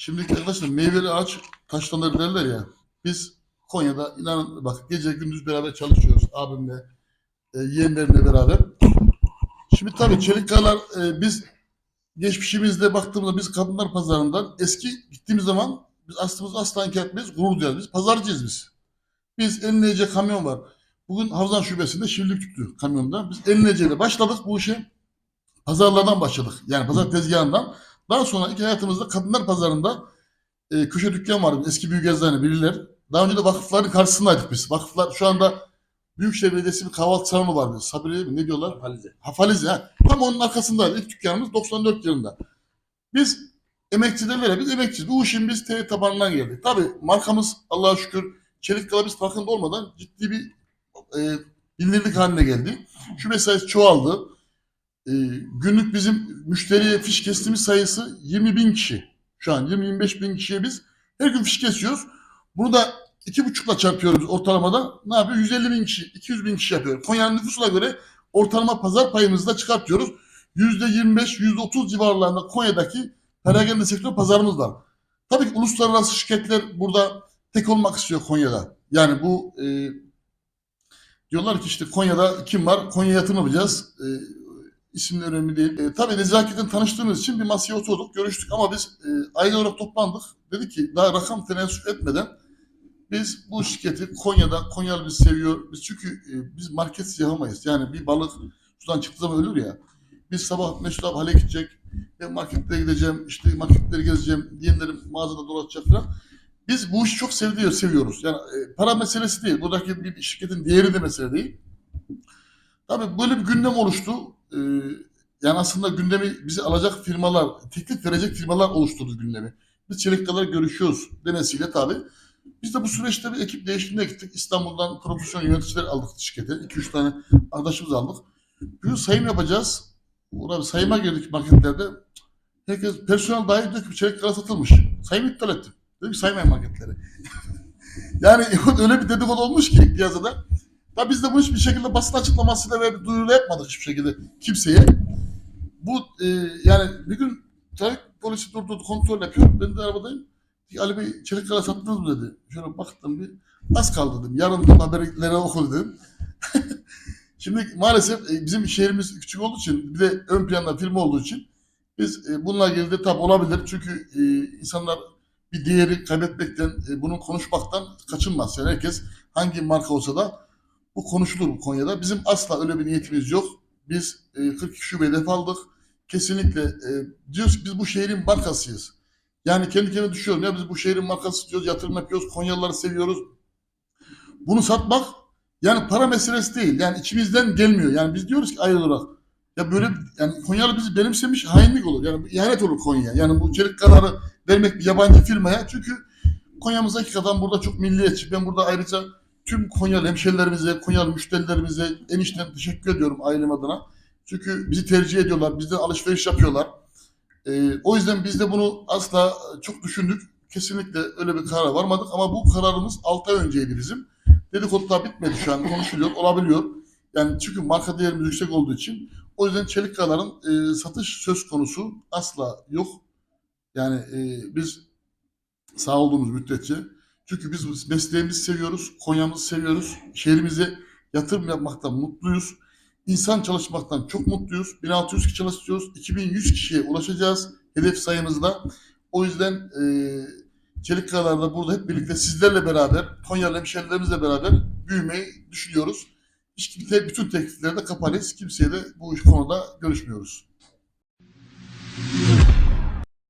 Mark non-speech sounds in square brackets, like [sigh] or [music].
Şimdi arkadaşlar meyveli ağaç taşlanır derler ya. Biz Konya'da inanın bak gece gündüz beraber çalışıyoruz abimle, e, yeğenlerimle beraber. Şimdi tabii Çelikkayalar e, biz geçmişimizde baktığımızda biz kadınlar pazarından eski gittiğimiz zaman biz aslımızı asla inkar gurur duyarız. Biz pazarcıyız biz. Biz Elinece kamyon var. Bugün Havzan Şubesi'nde şivlik tuttu kamyonda. Biz Elinece ile başladık bu işe. Pazarlardan başladık. Yani pazar tezgahından. Daha sonra ilk hayatımızda kadınlar pazarında e, köşe dükkan vardı. Eski büyük eczane bilirler. Daha önce de vakıfların karşısındaydık biz. Vakıflar şu anda Büyükşehir Belediyesi bir kahvaltı salonu vardı. Sabriye mi ne diyorlar? Halize. Hafalize. Ha. Tam onun arkasındaydı. İlk dükkanımız 94 yılında. Biz emekçilere biz emekçiyiz. Bu işin biz T tabanından geldik. Tabii markamız Allah'a şükür Çelik Kala biz farkında olmadan ciddi bir e, bilinirlik haline geldi. Şube sayısı çoğaldı. E, günlük bizim müşteriye fiş kestiğimiz sayısı 20 bin kişi. Şu an 20-25 bin kişiye biz her gün fiş kesiyoruz. Bunu da iki buçukla çarpıyoruz ortalamada. Ne yapıyor? 150 bin kişi, 200 bin kişi yapıyor. Konya'nın nüfusuna göre ortalama pazar payımızı da çıkartıyoruz. %25, %30 civarlarında Konya'daki perakende sektör pazarımız var. Tabii ki uluslararası şirketler burada tek olmak istiyor Konya'da. Yani bu e, diyorlar ki işte Konya'da kim var? Konya yatırım yapacağız. E, isimli önemli değil. E, tabii nezaketen tanıştığımız için bir masaya oturduk, görüştük ama biz e, aile olarak toplandık. Dedik ki daha rakam tenessüp etmeden biz bu şirketi Konya'da, Konyalı bizi seviyor. Biz çünkü e, biz marketsiz yapamayız. Yani bir balık sudan çıktığı zaman ölür ya. Biz sabah Mesut abi hale gidecek. Ben marketlere gideceğim. işte marketleri gezeceğim. Diyenlerim mağazada dolaşacak falan. Biz bu işi çok seviyor, seviyoruz. Yani e, para meselesi değil. Buradaki bir şirketin değeri de mesele değil. Tabii böyle bir gündem oluştu. E, yani aslında gündemi bizi alacak firmalar, teklif verecek firmalar oluşturdu gündemi. Biz çelikkalar görüşüyoruz demesiyle tabii. Biz de bu süreçte bir ekip değişimine gittik. İstanbul'dan profesyonel yöneticiler aldık şirkete. 2-3 tane arkadaşımız aldık. Bir sayım yapacağız. Orada bir sayıma girdik marketlerde. Herkes personel dahil diyor ki çelik kara satılmış. Sayım iptal ettim. Dedim ki saymayın marketleri. [laughs] yani [laughs] öyle bir dedikodu olmuş ki piyasada. Da biz de bu hiçbir şekilde basın açıklamasıyla ve duyuru yapmadık hiçbir şekilde kimseye. Bu e, yani bir gün trafik polisi durdu kontrol yapıyor. Ben de arabadayım. Ali Bey çelik kara sattınız mı dedi. Şöyle baktım bir. Az kaldı dedim. Yarın haberleri oku dedim. [laughs] Şimdi maalesef e, bizim şehrimiz küçük olduğu için bir de ön planda firma olduğu için biz e, bununla ilgili de tabi olabilir. Çünkü e, insanlar bir değeri kaybetmekten, e, bunu konuşmaktan kaçınmaz. Yani herkes hangi marka olsa da bu konuşulur bu Konya'da. Bizim asla öyle bir niyetimiz yok. Biz e, 42 şube hedef aldık. Kesinlikle e, diyoruz ki biz bu şehrin markasıyız. Yani kendi kendime düşüyorum ya biz bu şehrin markası diyoruz, yatırım yapıyoruz, Konyalıları seviyoruz. Bunu satmak yani para meselesi değil. Yani içimizden gelmiyor. Yani biz diyoruz ki ayrı olarak. Ya böyle yani Konyalı bizi benimsemiş hainlik olur. Yani ihanet olur Konya. Yani bu çelik kararı vermek bir yabancı firmaya. Çünkü Konya'mızdaki hakikaten burada çok milliyetçi. Ben burada ayrıca tüm Konyalı hemşerilerimize, Konyalı müşterilerimize enişten teşekkür ediyorum ailem adına. Çünkü bizi tercih ediyorlar. Bizden alışveriş yapıyorlar. Ee, o yüzden biz de bunu asla çok düşündük. Kesinlikle öyle bir karara varmadık ama bu kararımız 6 ay önceydi bizim. Dedikodular bitmedi şu an konuşuluyor, olabiliyor. Yani çünkü marka değerimiz yüksek olduğu için. O yüzden çelik kaların e, satış söz konusu asla yok. Yani e, biz sağ olduğumuz müddetçe. Çünkü biz mesleğimizi seviyoruz, Konya'mızı seviyoruz. Şehrimize yatırım yapmaktan mutluyuz. İnsan çalışmaktan çok mutluyuz. 1600 kişi çalışıyoruz. 2100 kişiye ulaşacağız hedef sayımızda. O yüzden e, Çelik Kayalar'da burada hep birlikte sizlerle beraber, Konyalı hemşehrilerimizle beraber büyümeyi düşünüyoruz. Hiç kimse, bütün tekliflerde kapalıyız. Kimseye de bu konuda görüşmüyoruz.